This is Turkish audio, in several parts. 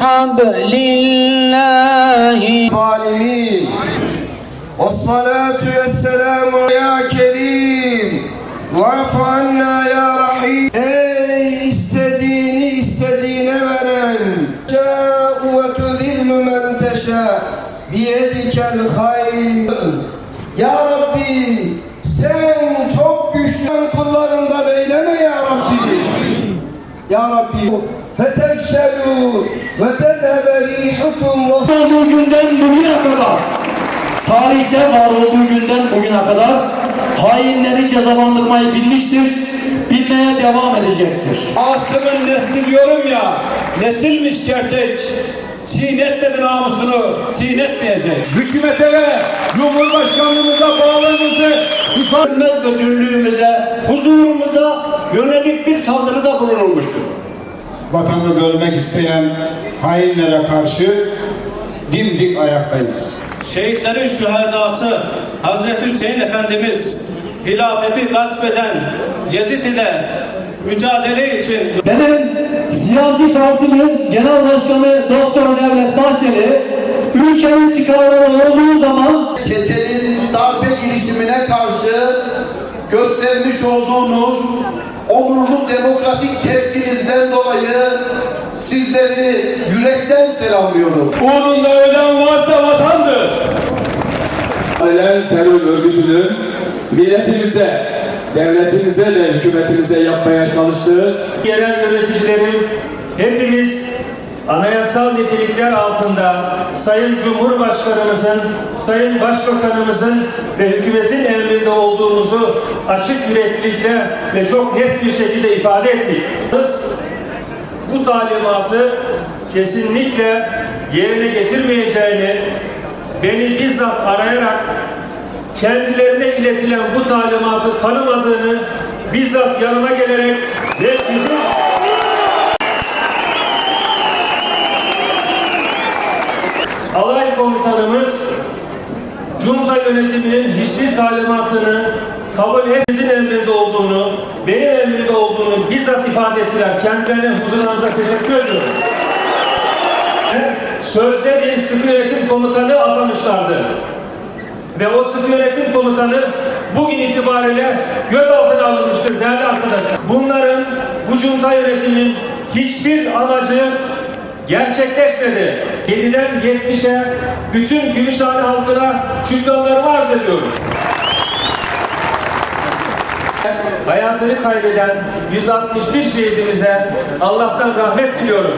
حبل الله ظالمين والصلاة والسلام يا كريم واعف عنا يا رحيم Ey istediğini istediğine veren Şâ'u ve tuzillu men teşâ Biyedikel hayr. Ya Rabbi sen çok güçlü kullarından ya Rabbi fetekşelû ve tedhebe rihukum ve olduğu günden bugüne kadar tarihte var olduğu günden bugüne kadar hainleri cezalandırmayı bilmiştir, bilmeye devam edecektir. Asım'ın nesli diyorum ya, nesilmiş gerçek. Çiğnetmedi namusunu, çiğnetmeyecek. Hükümete ve Cumhurbaşkanlığımıza bağlılığımızı ifade Hürmet götürlüğümüze, huzurumuza yönelik bir saldırıda bulunulmuştur. vatanını bölmek isteyen hainlere karşı dimdik ayaktayız. Şehitlerin şühedası Hazreti Hüseyin Efendimiz hilafeti gasp eden Yezid ile mücadele için Benim siyasi partimin genel başkanı Doktor Devlet Bahçeli ülkenin çıkarları olduğu zaman çetenin darbe girişimine karşı göstermiş olduğunuz onurlu demokratik tepkinizden dolayı sizleri yürekten selamlıyoruz. uğrunda ölen varsa vatandır. Paralel terör örgütünün milletimize, devletimize ve hükümetimize yapmaya çalıştığı yerel yöneticilerin hepimiz anayasal nitelikler altında Sayın Cumhurbaşkanımızın, Sayın Başbakanımızın ve hükümetin emrinde olduğumuzu açık yüreklilikle ve çok net bir şekilde ifade ettik. Biz bu talimatı kesinlikle yerine getirmeyeceğini beni bizzat arayarak kendilerine iletilen bu talimatı tanımadığını bizzat yanıma gelerek ve bizim komutanımız junta yönetiminin hiçbir talimatını kabul etmezin emrinde olduğunu, benim emrinde olduğunu bizzat ifade ettiler. Kendilerine huzurunuza teşekkür ediyorum. Sözde bir sıkı yönetim komutanı atamışlardı. Ve o sıkı yönetim komutanı bugün itibariyle gözaltına alınmıştır değerli arkadaşlar. Bunların bu junta yönetimin hiçbir amacı gerçekleşmedi. 7'den 70'e bütün Gümüşhane halkına şükranlarımı arz ediyorum. Hayatını kaybeden 161 şehidimize Allah'tan rahmet diliyorum.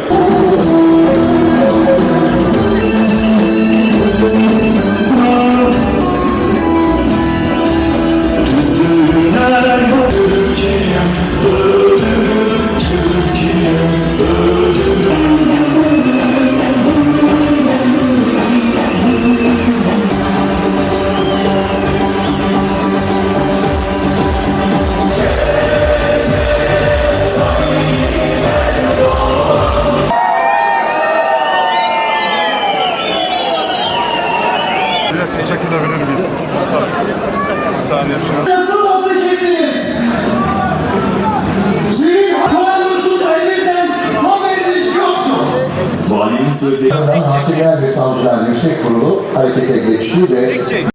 Nasıl ateş ettiniz? Sizin hatalarınızın elimden haberiniz yok mu? Mahkeme ve Savcılar Yüksek Kurulu harekete geçti ve